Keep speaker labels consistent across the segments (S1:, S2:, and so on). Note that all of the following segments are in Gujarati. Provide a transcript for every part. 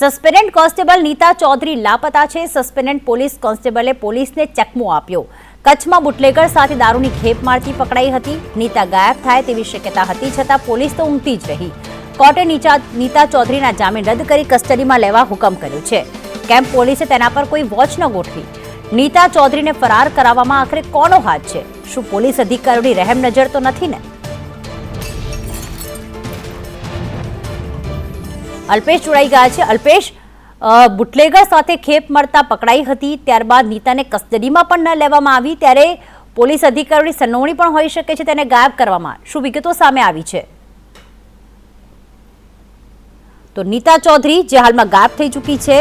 S1: સસ્પેન્ડન્ટ કોન્સ્ટેબલ નીતા ચૌધરી લાપતા છે. સસ્પેન્ડન્ટ પોલીસ કોન્સ્ટેબલે પોલીસને ચકમો આપ્યો. કચ્છમાં બુટલેગર સાથે દારૂની ખેપ મારતી પકડાઈ હતી. નીતા ગાયબ થાય તેવી શક્યતા હતી છતાં પોલીસ તો ઊંઘતી જ રહી. કોર્ટે નીચા નીતા ચૌધરીના જામીન રદ કરી કસ્ટડીમાં લેવા હુકમ કર્યો છે. કેમ પોલીસે તેના પર કોઈ વોચ ન ગોઠવી? નીતા ચૌધરીને ફરાર કરાવવામાં આખરે કોનો હાથ છે? શું પોલીસ અધિકારીઓની રહેમ નજર તો નથી ને? અલ્પેશ જોડાઈ ગયા છે. અલ્પેશ બુટલેગર સાથે ખેપ મળતા પકડાઈ હતી, ત્યારબાદ નીતાને કસ્ટડીમાં પણ ન લેવામાં આવી, ત્યારે પોલીસ અધિકારીઓની સંડોવણી પણ હોઈ શકે છે તેને ગાયબ કરવામાં. શું વિગતો સામે આવી છે? તો નીતા ચૌધરી જે હાલમાં ગાયબ થઈ ચૂકી છે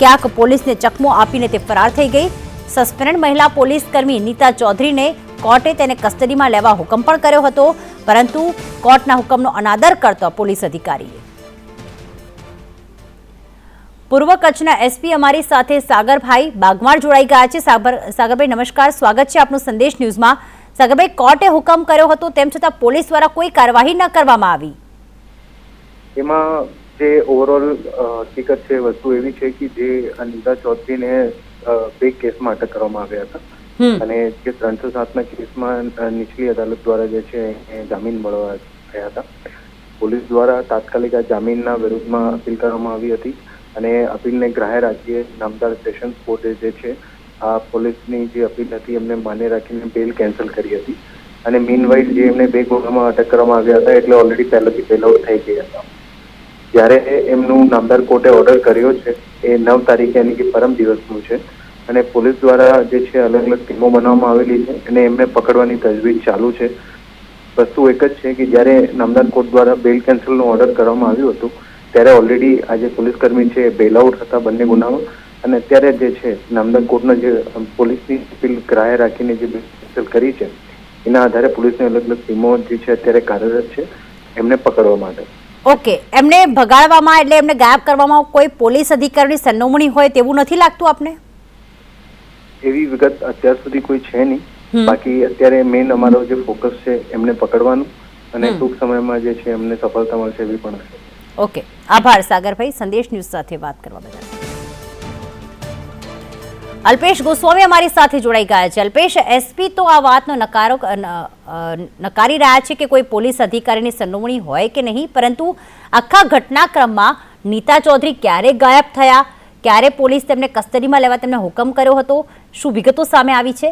S1: ક્યાંક પોલીસને ચકમો આપીને તે ફરાર થઈ ગઈ. સસ્પેન્ડ મહિલા પોલીસ કર્મી નીતા ચૌધરીને કોર્ટે તેને કસ્ટડીમાં લેવા હુકમ પણ કર્યો હતો, પરંતુ કોર્ટના હુકમનો અનાદર કરતો પોલીસ અધિકારીએ. પૂર્વ કચ્છના એસપી અમારી સાથે સાગરભાઈ બાગમાળ જોડાઈ ગયા છે. સાગરભાઈ નમસ્કાર. સ્વાગત છે આપનું સંદેશ ન્યૂઝમાં. સાગરભાઈ કોર્ટે હુકમ કર્યો હતો તેમ છતાં પોલીસ દ્વારા કોઈ કાર્યવાહી ન કરવામાં આવી.
S2: એમાં જે ઓવરઓલ હકીકત છે વસ્તુ એવી છે કે જે અનિતા ચૌધરીને બે કેસમાં અટક કરવામાં આવ્યા હતા. અને જે ત્રણસો સાતના કેસમાં નીચલી અદાલત દ્વારા જે છે એ જામીન મળવા થયા હતા. પોલીસ દ્વારા તાત્કાલિક આ જામીનના વિરુદ્ધમાં અપીલ કરવામાં આવી હતી. અને અપીલને ગ્રાહ્ય રાખીએ નામદાર સેશન્સ કોર્ટે જે છે, આ પોલીસની જે અપીલ હતી, એમને માન્ય રાખીને બેલ કેન્સલ કરી હતી. અને મીનવાઇલ જે એમને બે ગુનામાં અટક કરવામાં આવ્યા હતા, એટલે ઓલરેડી પહેલાથી બેલ આઉટ થઈ ગયા હતા. જ્યારે એમનું નામદાર કોર્ટે ઓર્ડર કર્યો છે, એ નવ તારીખે એની કે પરમ દિવસનું છે. અને પોલીસ દ્વારા જે છે અલગ અલગ ટીમો બનાવવામાં આવેલી છે અને એમને પકડવાની તજવીજ ચાલુ છે. વસ્તુ એક જ છે કે જ્યારે નામદાર કોર્ટ દ્વારા બેલ કેન્સલનો ઓર્ડર કરવામાં આવ્યું હતું ત્યારે ઓલરેડી આ જે પોલીસ કર્મી છે એ બેલ આઉટ હતા બંને ગુનામાં અને અત્યારે જે છે નામદાર કોર્ટના જે પોલીસની અપીલ ગ્રાહ્ય રાખીને જે બેલ કરી છે એના આધારે પોલીસની અલગ અલગ ટીમો જે છે અત્યારે કાર્યરત છે એમને પકડવા માટે.
S1: ઓકે એમને ભગાડવામાં એટલે એમને ગાયબ કરવામાં કોઈ પોલીસ અધિકારીની સંડોવણી હોય તેવું નથી લાગતું આપને?
S2: એવી વિગત અત્યાર સુધી કોઈ છે. નહીં. બાકી અત્યારે મેઇન અમારો જે ફોકસ છે એમને પકડવાનું. અને. ટૂંક સમયમાં જે છે એમને સફળતા મળશે એવી પણ છે
S1: ઓકે. આભાર, સાગરભાઈ. સંદેશ ન્યૂઝ સાથે વાત કરવા બદલ. અલ્પેશ ગોસ્વામી અમારી સાથે જોડાઈ ગયા છે. અલ્પેશ એસપી તો આ વાતનો નકારો નકારી રહ્યા છે કે કોઈ પોલીસ અધિકારીની સંડોવણી હોય કે નહીં, પરંતુ આખા ઘટનાક્રમમાં નીતા ચૌધરી ક્યારે ગાયબ થયા? ક્યારે પોલીસ તેમને કસ્ટડીમાં લેવા તેમને હુકમ કર્યો હતો? શું વિગતો સામે આવી છે?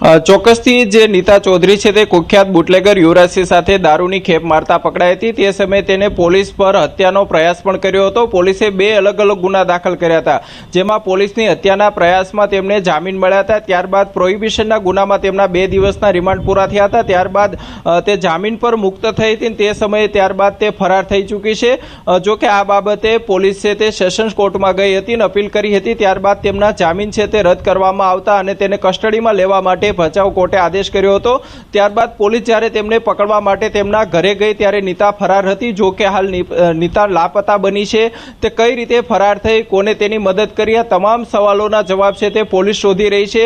S3: ચોક્કસથી જે નીતા ચૌધરી છે તે કુખ્યાત બુટલેગર યુવરાજસિંહ સાથે દારૂની ખેપ મારતા પકડાઈ હતી. તે સમયે તેને પોલીસ પર હત્યાનો પ્રયાસ પણ કર્યો હતો. પોલીસે બે અલગ અલગ ગુના દાખલ કર્યા હતા, જેમાં પોલીસની હત્યાના પ્રયાસમાં તેમને જામીન મળ્યા હતા. ત્યારબાદ પ્રોહિબિશનના ગુનામાં તેમના બે દિવસના રિમાન્ડ પૂરા થયા હતા. ત્યારબાદ તે જામીન પર મુક્ત થઈ હતી તે સમયે ત્યારબાદ તે ફરાર થઈ ચૂકી છે. જોકે આ બાબતે પોલીસે તે સેશન્સ કોર્ટમાં ગઈ હતી અને અપીલ કરી હતી. ત્યારબાદ તેમના જામીન છે તે રદ કરવામાં આવતા અને તેને કસ્ટડીમાં લેવા માટે ભચાઉ કોર્ટે આદેશ કર્યો હતો. ત્યારબાદ પોલીસ જ્યારે તેમને પકડવા માટે તેમના ઘરે ગઈ ત્યારે નીતા ફરાર હતી. જો કે હાલ નીતા લાપતા બની છે. તે કઈ રીતે ફરાર થઈ, કોને તેની મદદ કરી, આ તમામ સવાલોના જવાબ છે તે પોલીસ શોધી રહી છે.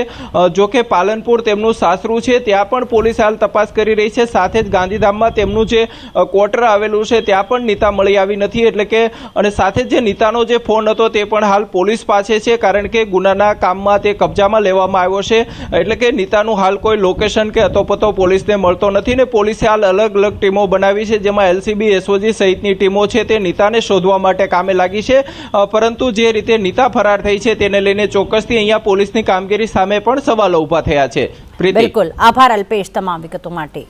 S3: જો કે પાલનપુર તેમનું સાસરું છે, ત્યાં પણ પોલીસ હાલ તપાસ કરી રહી છે. સાથે જ ગાંધીધામમાં તેમનું જે ક્વાર્ટર આવેલું છે, ત્યાં પણ નીતા મળી આવી નથી. એટલે કે, અને સાથે જે નીતાનો જે ફોન હતો તે પણ હાલ પોલીસ પાસે છે, કારણ કે ગુનાના કામમાં તે કબજામાં લેવામાં આવ્યો છે. એટલે કે નીતાનું હાલ કોઈ લોકેશન કે અતોપતો પોલીસને મળતો નથી ને પોલીસે હાલ અલગ અલગ ટીમો બનાવી છે, જેમાં એલસીબી એસઓજી સહિતની ટીમો છે, તે નીતાને શોધવા માટે કામે લાગી છે. પરંતુ જે રીતે નીતા ફરાર થઈ છે, તેને લઈને ચોક્કસથી અહીંયા પોલીસની કામગીરી સામે પણ સવાલો ઊભા થયા છે.
S1: બિલકુલ. આભાર અલ્પેશ તમામ વિગતો માટે.